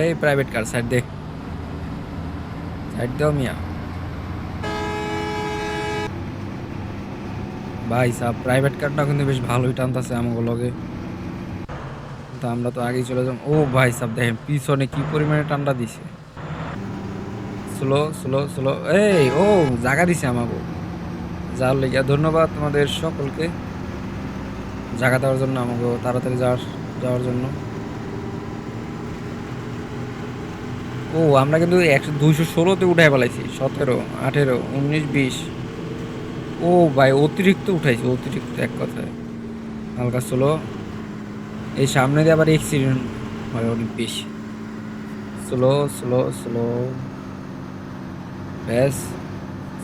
এই private car side দে। Side দাও মিয়া। ভাই সাহ প্রাইভেট কারটা কিন্তু বেশ ভালোই টানতেছে আমাকে লগে। তো আমরা তো আগেই চলে যাব। ও ভাই সাহ দেখেন, পিছনে কি পরিমাণে টান্ডা দিছে। স্লো স্লো স্লো এই, ও জায়গা দিছে আমাকে যাওয়ার লেগে ধন্যবাদ তোমাদের সকলকে। জায়গা দেওয়ার জন্য আমাকে তাড়াতাড়ি যাওয়ার যাওয়ার জন্য। ও, আমরা কিন্তু একশো দুইশো ষোলোতে উঠাই পেলাইছি সতেরো, আঠেরো, উনিশ, বিশ। ও ভাই, অতিরিক্ত উঠাইছি, অতিরিক্ত এক কথায়। হালকা স্লো এই সামনে দিয়ে আবার অ্যাক্সিডেন্ট হয় অনেক বেশি। স্লো স্লো স্লো ব্যাস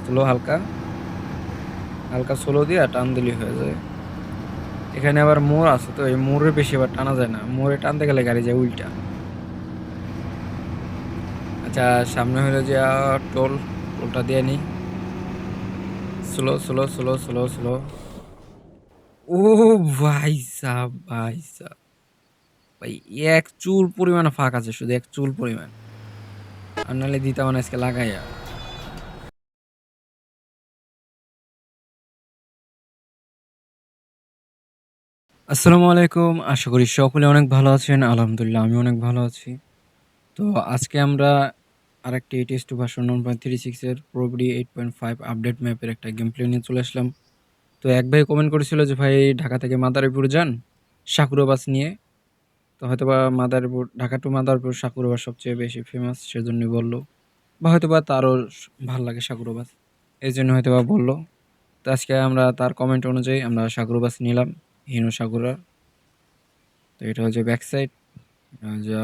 স্লো হালকা। হালকা স্লো দিয়ে টান দিলে হয়ে যায়। এখানে আবার মোড় আছে তো, এই মোড়ে বেশি আবার টানা যায় না। মোড়ে টানতে গেলে গাড়ি যায় উল্টা। আচ্ছা সামনে হলো যে টোল, টোলটা দিয়ে নিই slow slow slow slow slow ও ভাই সাহ ভাই সাহ ভাই, এক চুল পরিমাণ ফাঁক আছে, শুধু এক চুল পরিমাণ। আর নাহলে দিতাম না আজকে লাগাইয়া। আসসালামু আলাইকুম, আশা করি সকলে অনেক ভালো আছেন। আলহামদুলিল্লাহ, আমি অনেক ভালো আছি। তো আজকে আমরা আরেকটি ATS two version one point three সিক্সের প্রোবডি এইট পয়েন্ট ফাইভ আপডেট ম্যাপের একটা গেম প্লে নিয়ে চলে আসলাম। তো এক ভাই কমেন্ট করেছিল যে, ভাই, ঢাকা থেকে মাদারীপুর যান, সাকুরা বাস নিয়ে। তো হয়তো বা Madaripur, Dhaka to Madaripur Sakura bus সবচেয়ে বেশি ফেমাস সেজন্যই বলল। বা হয়তো বা তারও ভালো লাগে সাকুরা বাস এই জন্য হয়তো বা বলল। তো আজকে আমরা তার কমেন্ট অনুযায়ী আমরা সাকুরা বাস নিলাম, হিনো সাকুরা। তো এটা হচ্ছে ব্যাক সাইড এটা হচ্ছে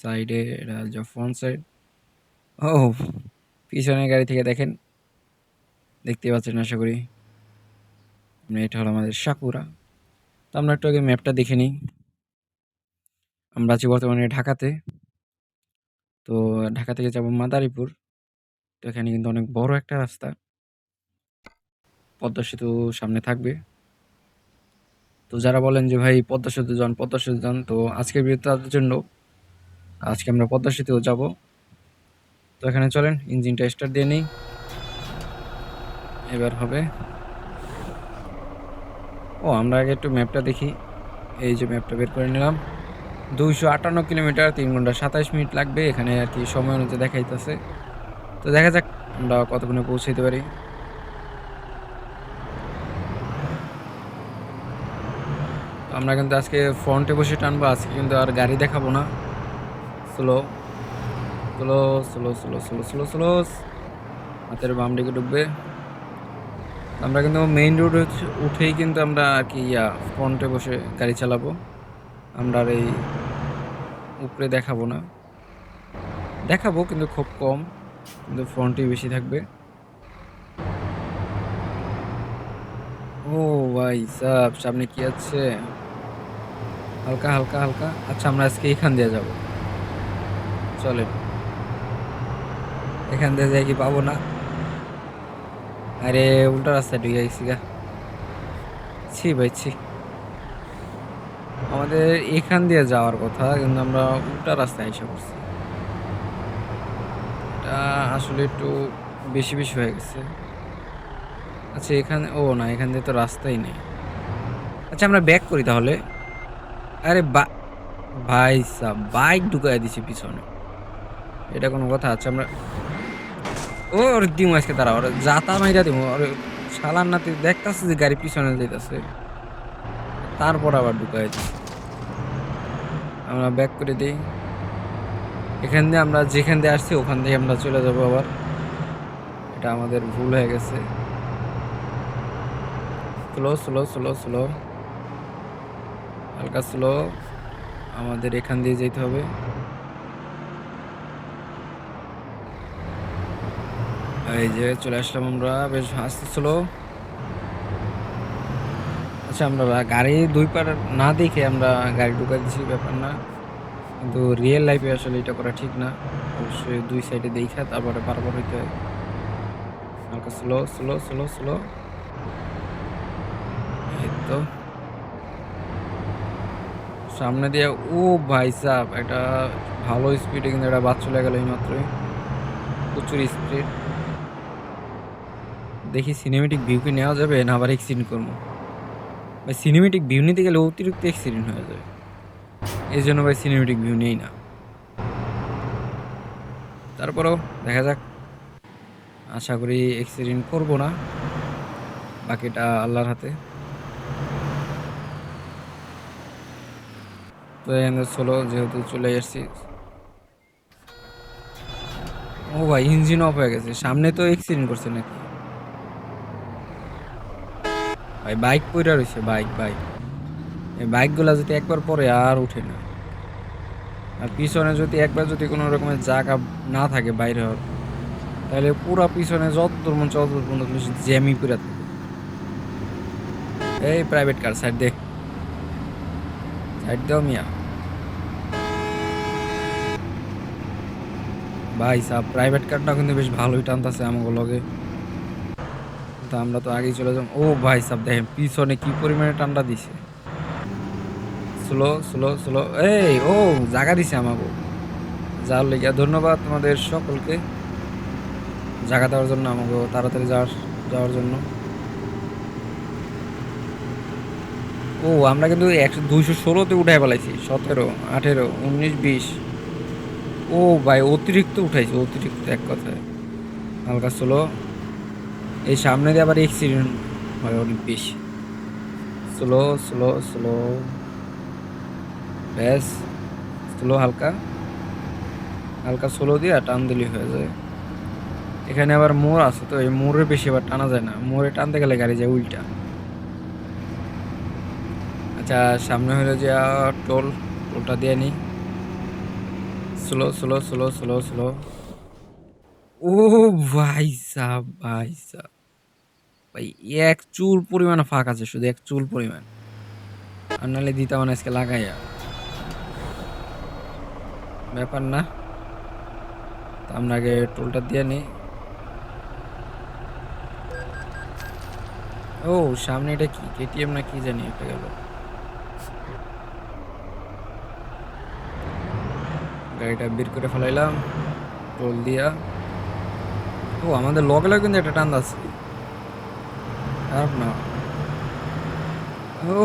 সাইডে এটা হচ্ছে ফ্রন্ট সাইড ও, পিছনের গাড়ি থেকে দেখেন। দেখতে পাচ্ছেন, আশা করি এটা হলো আমাদের সাকুরা। তো আমরা একটু আগে ম্যাপটা দেখে নিই। আমরা আছি বর্তমানে ঢাকাতে। তো ঢাকা থেকে যাব মাদারীপুর। তো এখানে কিন্তু অনেক বড় একটা রাস্তা। পদ্মা সেতু সামনে থাকবে। তো যারা বলেন যে, ভাই, পদ্মা সেতু যান, পদ্মা সেতু যান, তো আজকের ভিডিও তাদের জন্য। আজকে আমরা পদ্মা সেতুও যাব। তো এখানে চলেন ইঞ্জিনটা স্টার্ট দিয়ে নিই। এবার হবে। ও, আমরা আগে একটু ম্যাপটা দেখি। এই যে ম্যাপটা বের করে নিলাম। দুইশো আটান্ন কিলোমিটার, তিন ঘণ্টা সাতাইশ মিনিট লাগবে। এখানে আর কি সময় অনুযায়ী দেখাইতেছে। তো দেখা যাক, আমরা কতক্ষণে পৌঁছাইতে পারি। আমরা কিন্তু আজকে ফ্রন্টে বসে টানবো, আজকে কিন্তু আর গাড়ি দেখাবো না। Slow slow slow slow slow slow slow হাতের বাম দিকে ডুববে। আমরা কিন্তু মেইন রোড উঠেই কিন্তু আমরা আর কি ইয়া ফ্রন্টে বসে গাড়ি চালাবো। আমরা আর এই উপরে দেখাবো না। দেখাবো, কিন্তু খুব কম, কিন্তু ফ্রন্টই বেশি থাকবে। ও ভাই সাহ সামনে কি আছে? হালকা হালকা হালকা। আচ্ছা আমরা আজকে এখান দিয়ে যাব। চলেন। এখান দিয়ে যাই কি পাবো না। আরে, উল্টা রাস্তায় ঢুকে গেছি গা। ছি ভাই, ছি। আমাদের এখান দিয়ে যাওয়ার কথা, কিন্তু আমরা উল্টা রাস্তায় এসে পড়ছি। আসলে একটু বেশি বেশি হয়ে গেছে। আচ্ছা এখানে, ও না, এখান দিয়ে তো রাস্তাই নেই। আচ্ছা আমরা ব্যাক করি তাহলে। আরে, বা, ভাই সাহ বাইক ঢুকাই দিছি পিছনে। এটা কোনো কথা আচ্ছা আমরা ওর দিমু আজকে তারা ওর যাতা মাইরা দিমু, ওর শালার নাতি দেখতাছে যে গাড়ি পিছনে যাইতাছে। তারপর আবার ঢুকাই আমরা ব্যাক করে দিই। এখান দিয়ে আমরা যেখান দিয়ে আসছি, ওখান দিয়ে আমরা চলে যাব আবার। এটা আমাদের ভুল হয়ে গেছে। স্লো স্লো স্লো স্লো হালকা স্লো আমাদের এখান দিয়ে যেতে হবে। এই যে চলে আসলাম আমরা, বেশ আস্তে স্লো আচ্ছা আমরা গাড়ি দুই পার না দেখে আমরা গাড়ি ঢুকাই দিচ্ছি ব্যাপার না। কিন্তু রিয়েল লাইফে আসলে এটা করা ঠিক না। অবশ্যই দুই সাইডে দেখা, তারপরে বারবার হইতে হয়। হালকা স্লো স্লো স্লো স্লো তো। সামনে দিয়ে, ও ভাই সাব একটা ভালো স্পিডে কিন্তু একটা বাস চলে গেল এই মাত্রই প্রচুর স্পিড দেখি সিনেমেটিক ভিউ কি নেওয়া যাবে না আবার এক্সিডেন্ট করব। ভাই সিনেমেটিক ভিউ নিতে গেলে অতিরিক্ত এক্সিডেন্ট হয়ে যাবে। এই জন্য ভাই সিনেমেটিক ভিউ নেই না। তারপরেও দেখা যাক। আশা করি এক্সিডেন্ট করব না। বাকিটা আল্লাহর হাতে। তো এখানে চলো, যেহেতু চলে এসেছি ও ভাই ইঞ্জিন অফ হয়ে গেছে। সামনে তো এক্সিডেন্ট করছে নাকি? ভাই বাইক পইরা রয়েছে বাইক বাইক এই বাইকগুলা যদি একবার পরে আর উঠে না, আর পিছনে যদি একবার যদি কোনো রকমের জায়গা না থাকে বাইরে হওয়ার, তাহলে পুরো পিছনে যত দূর মন যত দূর পর্যন্ত জ্যামই করে থাকে এই প্রাইভেট কার সাইড দে। সাইড দাও মিয়া। ভাই সাহ প্রাইভেট কারটা কিন্তু বেশ ভালোই টানতেছে আমাকে লগে। তো আমরা তো আগেই চলে যাব। ও ভাই সাহ দেখেন পিছনে কি পরিমাণে টান্ডা দিছে। স্লো স্লো স্লো এই, ও জায়গা দিছে আমাকে। যার লেগে ধন্যবাদ তোমাদের সকলকে। জায়গা দেওয়ার জন্য আমাকে, তাড়াতাড়ি যাওয়ার যাওয়ার জন্য। ও, আমরা কিন্তু একশো, দুইশো ষোলোতে উঠাই পেলাইছি সতেরো, আঠেরো, উনিশ, বিশ। ও ভাই, অতিরিক্ত উঠাইছে, অতিরিক্ত এক কথায়। হালকা স্লো এই সামনে দিয়ে আবার অ্যাক্সিডেন্ট হয় অনেক বেশি স্লো স্লো স্লো ব্যাস স্লো হালকা। হালকা স্লো দিয়ে টান দিলে হয়ে যায়। এখানে আবার মোড় আছে তো, এই মোড়ে বেশি আবার টানা যায় না। মোড়ে টানতে গেলে গাড়ি যায় উল্টা। আচ্ছা সামনে হলো যে টোল, টোলটা দিয়ে নিই slow slow slow slow slow ও ভাই সাহ ভাই সাহ ভাই, এক চুল পরিমাণ ফাঁক আছে শুধু, এক চুল পরিমাণ। আর নাহলে দিতাম না আজকে লাগাইয়া। ব্যাপার না। আমরা আগে টোলটা দিয়ে নিই। ও, সামনে এটা কি? কেটিএম না কি জানি এটা গেল। গাড়িটা বের করে ফেলাইলাম, টোল দিয়া। ও, আমাদের লগে লগে কিন্তু একটা টান আছে। খারাপ না। ও,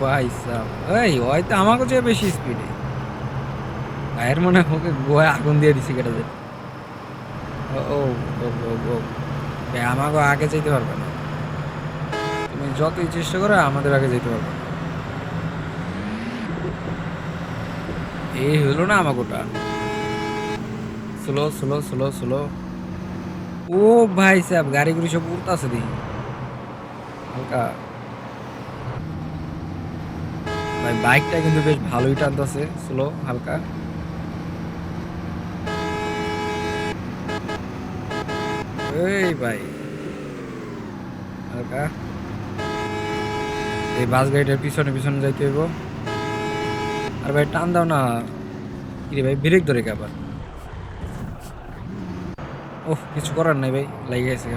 ভাই সাহ এই হয়তো আমাকে চেয়ে বেশি স্পিডে গায়ের মনে ওকে গোয়া আগুন দিয়ে দিছি কেটে ও ও ও ও আমাকে আগে যেতে পারবে না। তুমি যতই চেষ্টা করো, আমাদের আগে যেতে পারবে। এই হলো না আমাকে ওটা স্লো স্লো স্লো স্লো ও ভাই সাহেব, গাড়িগুলি সব উড়তাছে দেখি। হালকা। ভাই, বাইকটা কিন্তু বেশ ভালোই টানতেছে স্লো হালকা। এই ভাই, হালকা। এই বাস গাড়িটার পিছনে পিছনে যাইতে হইব। আর ভাই, টান দাও না। কি ভাই, ব্রেক ধরে কে আবার। ওহ, কিছু করার নাই ভাই লাগে গেছে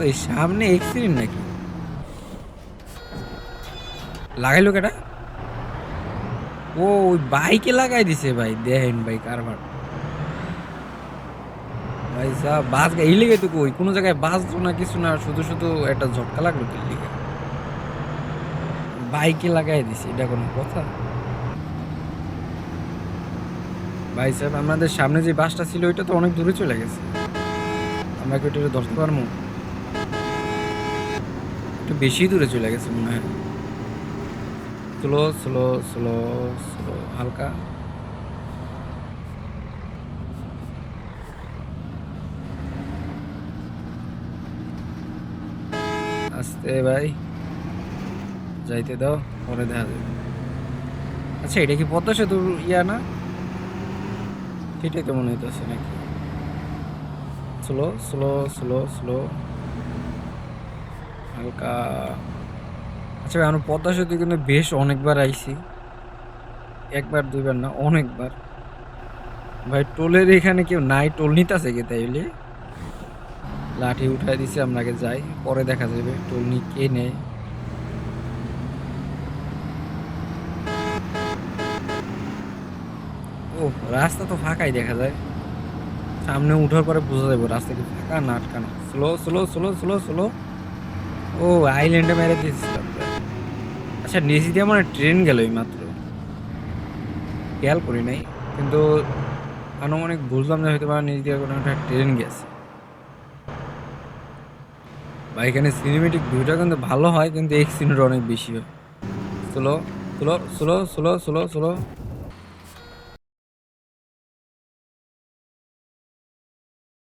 ওই সামনে এক্সিডেন্ট নাকি? লাগাইলো কেটা? ও, ওই বাইকে লাগাই দিছে ভাই, দেখেন ভাই কারবার। ভাই সাহ বাস এই লেগে তো কই, কোনো জায়গায় বাস না, কিছু না, শুধু শুধু একটা ঝটকা লাগল কি বাইকে লাগাই দিছে, এটা কোনো কথা? ভাই সাহেব, আমাদের সামনে যে বাসটা ছিল, ওইটা তো অনেক দূরে চলে গেছে। আমরা কি ওইটা ধরতে পারব? একটু বেশি দূরে চলে গেছে মনে হয়। স্লো স্লো স্লো স্লো হালকা। আস্তে ভাই, যাইতে দাও, পরে দেখা যাবে। আচ্ছা এটা কি পদ্মা সেতুর ইয়া না? সেটাই তো মনে হইতেছে নাকি? স্লো স্লো স্লো স্লো হালকা। আচ্ছা আমরা পদ্মা সেতু কিন্তু বেশ অনেকবার আইছি। একবার, দুইবার না, অনেকবার। ভাই, টোলের এখানে কেউ নাই, টোল নিতেছে কি তাইলে? লাঠি উঠাই দিছে আগে যাই, পরে দেখা যাবে, টোল নি কে নেয়? ওহ! রাস্তা তো ফাঁকাই দেখা যায়। সামনে উঠার পরে বোঝা যাবে রাস্তা কি ফাঁকা না আটকানো। Slow, slow, slow, slow, slow. ও আইল্যান্ডে মেরে দিয়েছিলাম আচ্ছা নিচ দিয়ে হয় ট্রেন গেল এইমাত্র। খেয়াল করি নাই। কিন্তু আনুমানিক বুঝলাম যে হয়তোবা নিচ দিয়ে কোনো একটা ট্রেন গেছে। ভাই এখানে সিনেমেটিক ভিউটা কিন্তু ভালো হয় কিন্তু এক্সিডেন্ট অনেক বেশি হয়। Slow, slow, slow, slow, slow, slow.